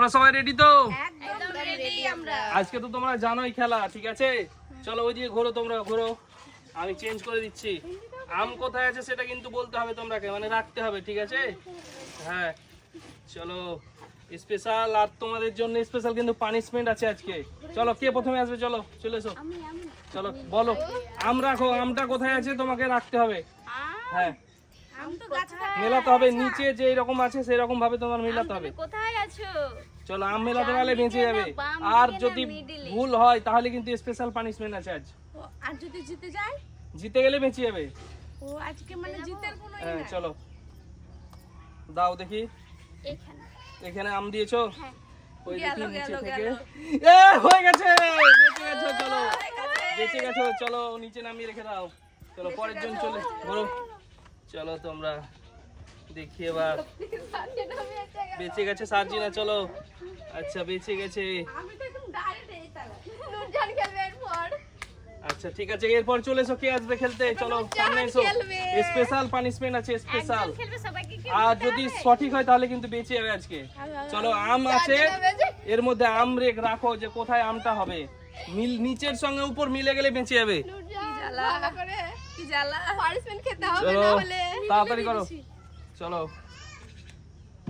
তোমরা সবাই রেডি তো? আজকে তো তোমরা জানোই খেলা ঠিক আছে? চলো ওইদিকে ঘোরো তোমরা ঘোরো। আমি চেঞ্জ করে দিচ্ছি। আম কোথায় আছে সেটা কিন্তু বলতে হবে তোমরাকে মানে রাখতে হবে ঠিক আছে? হ্যাঁ চলো। স্পেশাল আর তোমাদের জন্য স্পেশাল কিন্তু পানিশমেন্ট আছে আজকে। চলো কে প্রথমে আসবে? চলো চলে এসো। চলো বলো। আম রাখো আমটা কোথায় আছে তোমাকে রাখতে হবে। হ্যাঁ। মেলাতে হবে নিচে যে এরকম আছে সেই রকম ভাবে তোমার মেলাতে হবে। কোথায় আছো? চলো আম মেলাতে গেলে বেঁচে যাবে। আর যদি ভুল হয় তাহলে কিন্তু স্পেশাল পানিশমেন্ট আছে আজ। আর যদি জিতে যায়? জিতে গেলে বেঁচে যাবে। ও আজকে মানে জিতের কোনো হ্যাঁ চলো। দাও দেখি। এখানে। এখানে আম দিয়েছ? হ্যাঁ। ওই দেখি নিচে থেকে। এ হয়ে গেছে! বেঁচে গেছো চলো। বেঁচে গেছো চলো নিচে নামিয়ে রেখে দাও। চলো পরের জন চলে বলো চলো তোমরা দেখি এবার। বেঁচে গেছে সার্জিনা চলো। আচ্ছা বেঁচে গেছে। আচ্ছা ঠিক আছে, এরপর চলে এসো, কে আসবে খেলতে? চলো, সামনে এসো। স্পেশাল পানিশমেন্ট আছে স্পেশাল আর যদি সঠিক হয়, তাহলে কিন্তু বেঁচে যাবে আজকে। চলো, আম আছে। এর মধ্যে আম রেখ রাখো যে কোথায় আমটা হবে। মিল নিচের সঙ্গে উপর মিলে গেলে বেঁচে যাবে। জ্বালা। করে কি জ্বালা? পানিশমেন্ট খেতে হবে না হলে। তাড়াতাড়ি করো। চলো।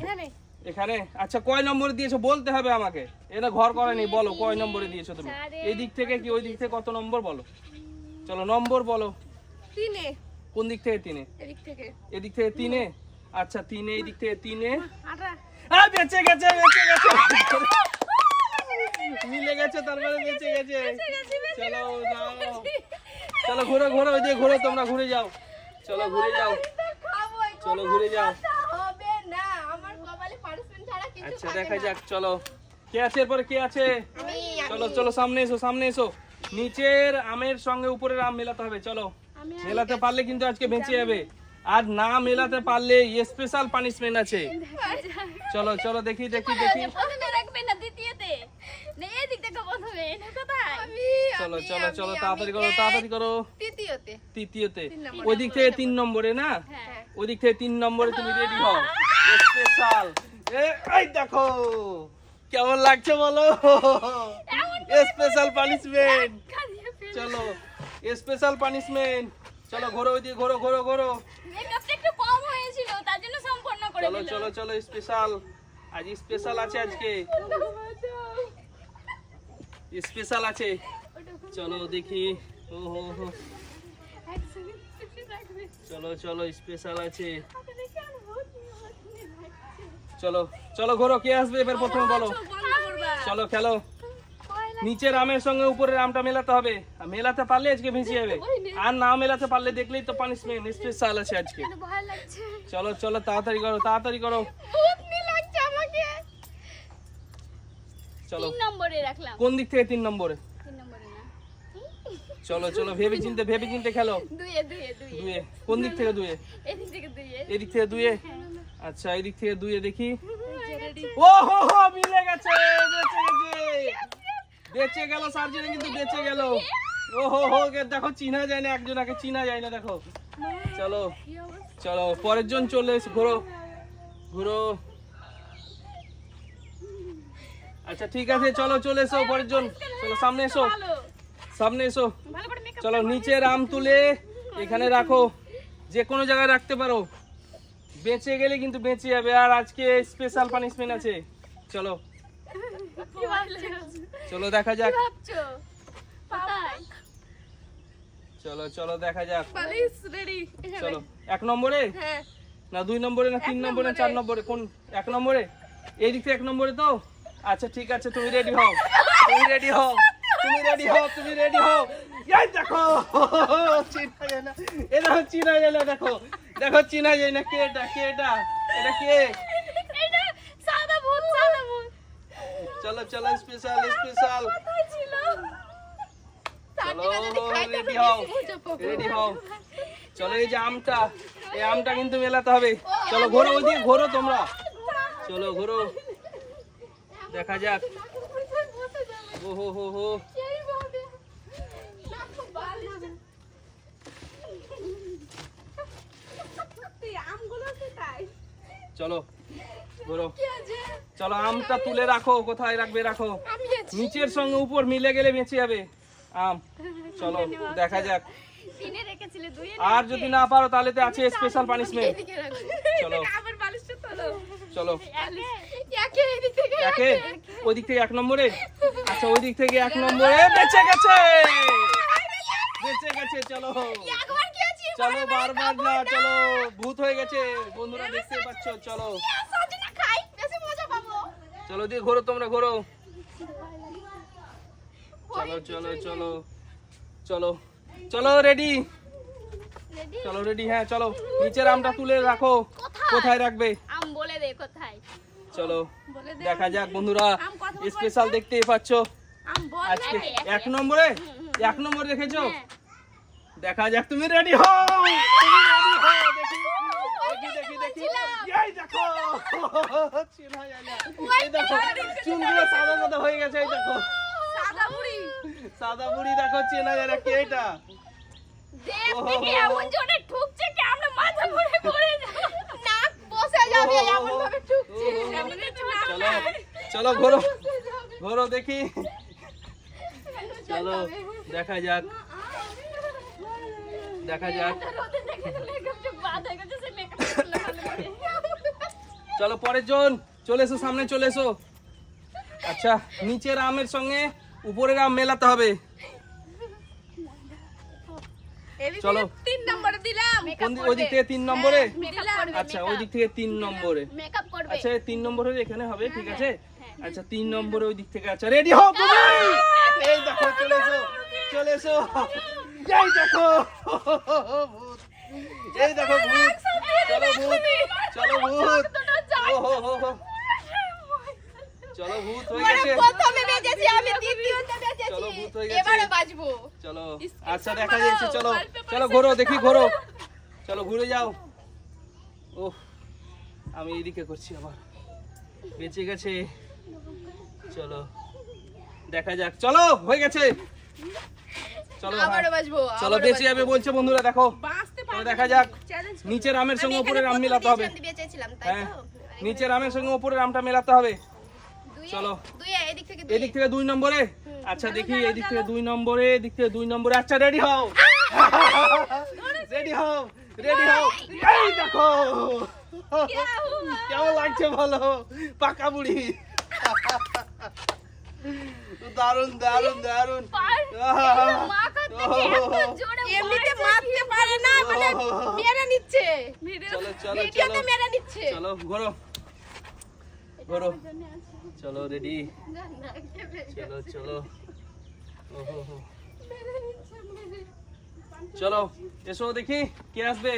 এখানে? এখানে? আচ্ছা কয় নম্বরে দিয়েছ বলতে হবে আমাকে। এটা ঘর করেনি বলো কয় নম্বরে দিয়েছ তুমি? এই দিক থেকে কি ওই দিক থেকে কত নম্বর বলো? চলো নম্বর বলো। তিনে। কোন দিক থেকে তিনে? এদিক থেকে। এদিক থেকে তিনে? আচ্ছা তিনে এই দিক থেকে তিনে। আটা। আ বেঁচে গেছে বেঁচে গেছে। মিলে গেছে তার মানে বেঁচে গেছে। চলো যাও। চলো ঘুরো ঘুরো ওই দিয়ে ঘুরো তোমরা ঘুরে যাও। চলো ঘুরে যাও। চলো ঘুরে যাও। আচ্ছা দেখা যাক চলো। কে আছে এরপরে কে আছে? চলো চলো সামনে এসো সামনে এসো। নিচের আমের সঙ্গে উপরের আম মেলাতে হবে চলো। মেলাতে পারলে কিন্তু আজকে বেঁচে যাবে। আর না মেলাতে পারলে স্পেশাল পানিশমেন্ট আছে। চলো চলো দেখি দেখি দেখি প্রথমে রাখবে না দ্বিতীয়তে না এদিক থেকে প্রথমে না কোথায় আমি চলো চলো চলো তাড়াতাড়ি করো তাড়াতাড়ি করো। তৃতীয়তে। তৃতীয়তে। ওই দিক থেকে তিন নম্বরে না? হ্যাঁ ওই দিক থেকে তিন নম্বরে তুমি রেডি হও। স্পেশাল এই দেখো কেমন লাগছে বলো? স্পেশাল পানিশমেন্ট চলো স্পেশাল পানিশমেন্ট চলো ঘোরো ওই দিকে ঘোরো ঘোরো। ঘোরো একটু কম হয়েছিল তার জন্য সম্পূর্ণ করে চলো চলো চলো স্পেশাল আজ স্পেশাল আছে আজকে। স্পেশাল আছে। চলো দেখি। ও হো হো চলো চলো স্পেশাল আছে। চলো চলো ঘোরো কে আসবে? এবার প্রথমে বলো। চলো খেলো। নিচের আমের সঙ্গে উপরের আমটা মেলাতে হবে। আর মেলাতে পারলে আজকে ভেসে যাবে। আর না মেলাতে পারলে দেখলেই তো পানিশমেন্ট স্পেশাল আছে আজকে। চলো চলো তাড়াতাড়ি করো তাড়াতাড়ি করো। চলো। তিন নম্বরে রাখলাম। কোন দিক থেকে তিন নম্বরে? চলো চলো ভেবে চিনতে ভেবে চিনতে খেলো। দুয়ে দুয়ে দুয়ে দুয়ে কোন দিক থেকে দুয়ে এদিক থেকে দুয়ে এদিক থেকে দুয়ে আচ্ছা এদিক থেকে দুয়ে দেখি। ও হো হো মিলে গেছে বেঁচে গেছে। বেঁচে গেল সার্জেন কিন্তু বেঁচে গেল। ও হো হো দেখো চিনা যায় না একজনকে চিনা যায় না দেখো। চলো চলো পরের জন চলে এসো ঘুরো ঘুরো। আচ্ছা ঠিক আছে চলো চলে এসো পরের জন। চলো সামনে এসো। সামনে এসো। চলো নিচে আম তুলে এখানে রাখো। যে কোনো জায়গায় রাখতে পারো। বেঁচে গেলে কিন্তু বেঁচে যাবে। আর আজকে স্পেশাল পানিশমেন্ট আছে। চলো। চলো দেখা যাক। চলো চলো দেখা যাক। চলো। এক নম্বরে? হ্যাঁ। না দুই নম্বরে না তিন নম্বরে না চার নম্বরে। কোন? এক নম্বরে? এই দিক থেকে এক নম্বরে তো? আচ্ছা ঠিক আছে তুমি রেডি হও। তুমি রেডি হও। তুমি রেডি হও তুমি রেডি হও। এই দেখো চিনা যায় না। এ দেখো চিনা যায় না দেখো। দেখো চিনা যায় না কে এটা কে? এটা এটা কে এটা চলো চলো স্পেশাল স্পেশাল চলো রেডি হও। রেডি হও। চলো এই যে আমটা এই আমটা কিন্তু মেলাতে হবে। চলো ঘোরো ওই দিকে ঘোরো তোমরা। চলো ঘোরো। দেখা যাক। ও হো হো হো চলো চলো আমটা তুলে রাখো কোথায় রাখবে রাখো। নিচের সঙ্গে উপর মিলে গেলে বেঁচে যাবে। আম চলো দেখা যাক। আর যদি না পারো তাহলে তো আছে স্পেশাল পানিশমেন্ট চলো। চলো। একে ওই দিক থেকে এক নম্বরে? আচ্ছা ওই দিক থেকে এক নম্বরে বেঁচে গেছে। বেঁচে গেছে, চলো। চলো, বারবার না, চলো, ভূত হয়ে গেছে। বন্ধুরা দেখতে পাচ্ছ, চলো। চলো, দিয়ে ঘোরো তোমরা, ঘোরো। চলো চলো চলো চলো চলো রেডি চলো রেডি হ্যাঁ চলো। নিচের আমটা তুলে রাখো? কোথায় রাখবে? আম বলে দে, কোথায়? চলো দেখা যাক বন্ধুরা স্পেশাল দেখতেই পাচ্ছ। আজকে এক নম্বরে? এক নম্বর রেখেছো হ্যাঁ। দেখা যাক তুমি রেডি হও? তুমি রেডি হও? দেখি দেখি দেখি দেখি। এই দেখো। চেনা যায় না। চুলগুলো সাদা সাদা হয়ে গেছে এই দেখো। সাদা বুড়ি। দেখো চেনা যায় কে এটা। দেখ ওহো। দেখি এমন জোরে ঠুকছে কি আমরা মাথা ঘুরে পড়ে যাব। নাক বসে যাবে ওহো, এমন ভাবে ঠুকছে ওহো। এমন একটু নাক চলো চলো ঘোরো ঘোরো দেখি। চলো দেখা যাক। দেখা যাক। চলো পরের জন চলে এসো সামনে চলে এসো। আচ্ছা নিচের আমের সঙ্গে উপরের আম মেলাতে হবে। চলো তিন নম্বরে দিলাম কোন দিক- ওই দিক থেকে তিন নম্বরে? আচ্ছা ওই দিক থেকে তিন নম্বরে। আচ্ছা তিন নম্বরে এখানে হবে ঠিক আছে? আচ্ছা তিন নম্বরে ওই দিক থেকে আচ্ছা রেডি হও তুমি এই দেখো চলে এসো চলে এসো। এই দেখো! এই দেখো ভূত। চলো ভূত। চলো ভূত। ও হো হো হো। চলো ভূত হয়ে মানে গেছে। প্রথমে বেজেছি আমি দ্বিতীয়তে বেজেছি। চলো, ভূত হয়ে গেছে। এবারে বাজবো। চলো আচ্ছা দেখা যাচ্ছে চলো চলো ঘোরো দেখি ঘোরো। চলো ঘুরে যাও। ও আমি এদিকে করছি আবার। বেঁচে গেছে। চলো দেখা যাক। চলো হয়ে গেছে। চলো হ্যাঁ। চলো বেঁচে যাবে বলছে বন্ধুরা দেখো। দেখা যাক। নিচের আমের সঙ্গে উপরের আম মেলাতে হবে। হ্যাঁ। তো? নিচের আমের সঙ্গে উপরের আমটা মেলাতে হবে। চলো। দুই এদিক থেকে দুই এদিক থেকে দুই নম্বরে? আচ্ছা দেখি এদিক থেকে দুই নম্বরে এদিক থেকে দুই নম্বরে। আচ্ছা রেডি হও। রেডি হও। রেডি হও এই দেখো। কেমন লাগছে বলো? পাকা বুড়ি দারুণ দারুণ দারুণ এমনিতে মারতে পারে না মানে মেরে নিচ্ছে। চলো চলো চলো। মেরে নিচ্ছে। চলো ঘোরো। ঘোরো। চলো রেডি চলো চলো। ওহো। চলো এসো দেখি কে আসবে?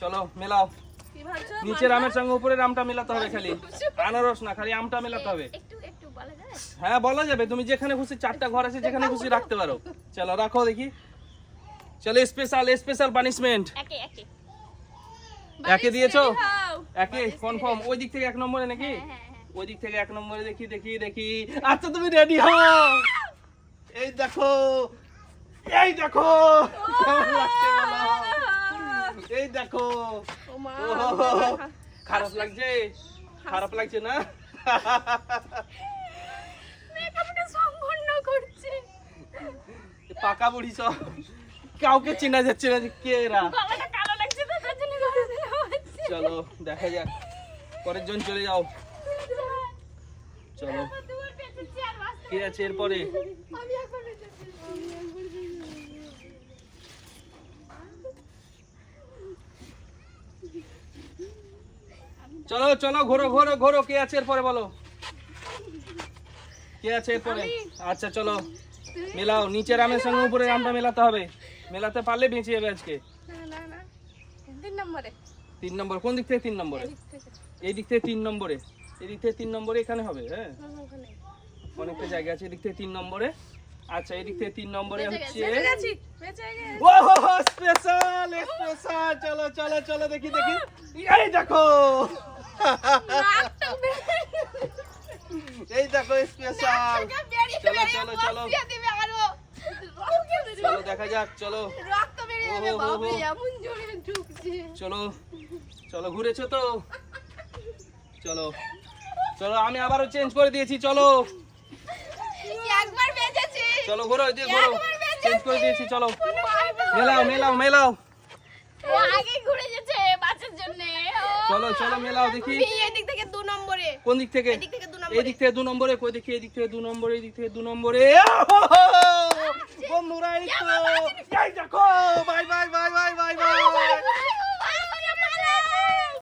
চলো মেলাও। নিচের আমের সঙ্গে উপরের আমটা মেলাতে হবে খালি। আনারস না খালি আমটা মেলাতে হবে। হ্যাঁ বলা যাবে। তুমি যেখানে খুশি চারটা ঘর আছে যেখানে খুশি রাখতে পারো। চলো রাখো দেখি। চলো স্পেশাল স্পেশাল পানিশমেন্ট একে দিয়েছ। একে কনফার্ম ওই দিক থেকে এক নম্বরে নাকি? হ্যাঁ, হ্যাঁ, হ্যাঁ। ওই দিক থেকে এক নম্বরে দেখি দেখি। দেখি আচ্ছা তুমি রেডি হও। এই দেখো এই দেখো। লাগছে এই দেখো। ও মা, ওহো, খারাপ লাগছে? খারাপ লাগছে না? মেকআপটা সম্পূর্ণ করছে। পাকা বুড়ি সব। কাউকে চেনা যাচ্ছে না কে এরা। চলো দেখা যাক। পরের জন চলে যাও। চলো। কি আছে এরপরে আমি এখন বেঁচেছি। চলো চলো ঘোরো ঘোরো ঘোরো। কে আছে এরপরে বলো? কে আছে এরপরে? আচ্ছা চলো। মেলাও। নিচের আমের সঙ্গে উপরে আমটা মেলাতে হবে। মেলাতে পারলে বেঁচে যাবে আজকে। তিন নম্বরে। তিন নম্বর। কোন দিক থেকে তিন নম্বরে। এই দিক থেকে তিন নম্বরে। এই দিক থেকে তিন নম্বরে এখানে হবে হ্যাঁ? অনেকটা জায়গা আছে। এদিক থেকে তিন নম্বরে। আচ্ছা এদিক থেকে তিন নম্বরে হচ্ছে স্পেশাল স্পেশাল। চলো চলো চলো দেখি দেখি। এই দেখো! এই দেখো স্পেশাল চলো, চলো, চলো। চলো দেখা যাক চলো। চলো চলো ঘুরেছো তো? চলো চলো আমি আবারও চেঞ্জ করে দিয়েছি চলো। চলো ঘোরো যে ঘোরো। চেঞ্জ করে দিয়েছি চলো। মেলাও মেলাও মেলাও। আগে ঘুরে গেছে। চলো চলো মেলাও দেখি। এই দিক থেকে দু নম্বরে। কোন দিক থেকে? এদিক থেকে দু নম্বরে। থেকে দু নম্বরে কই দেখি এদিক থেকে দু নম্বরে এদিক থেকে দু নম্বরে। আচ্ছা। বন্ধুরা এই তো। এই দেখো bye bye bye bye bye bye.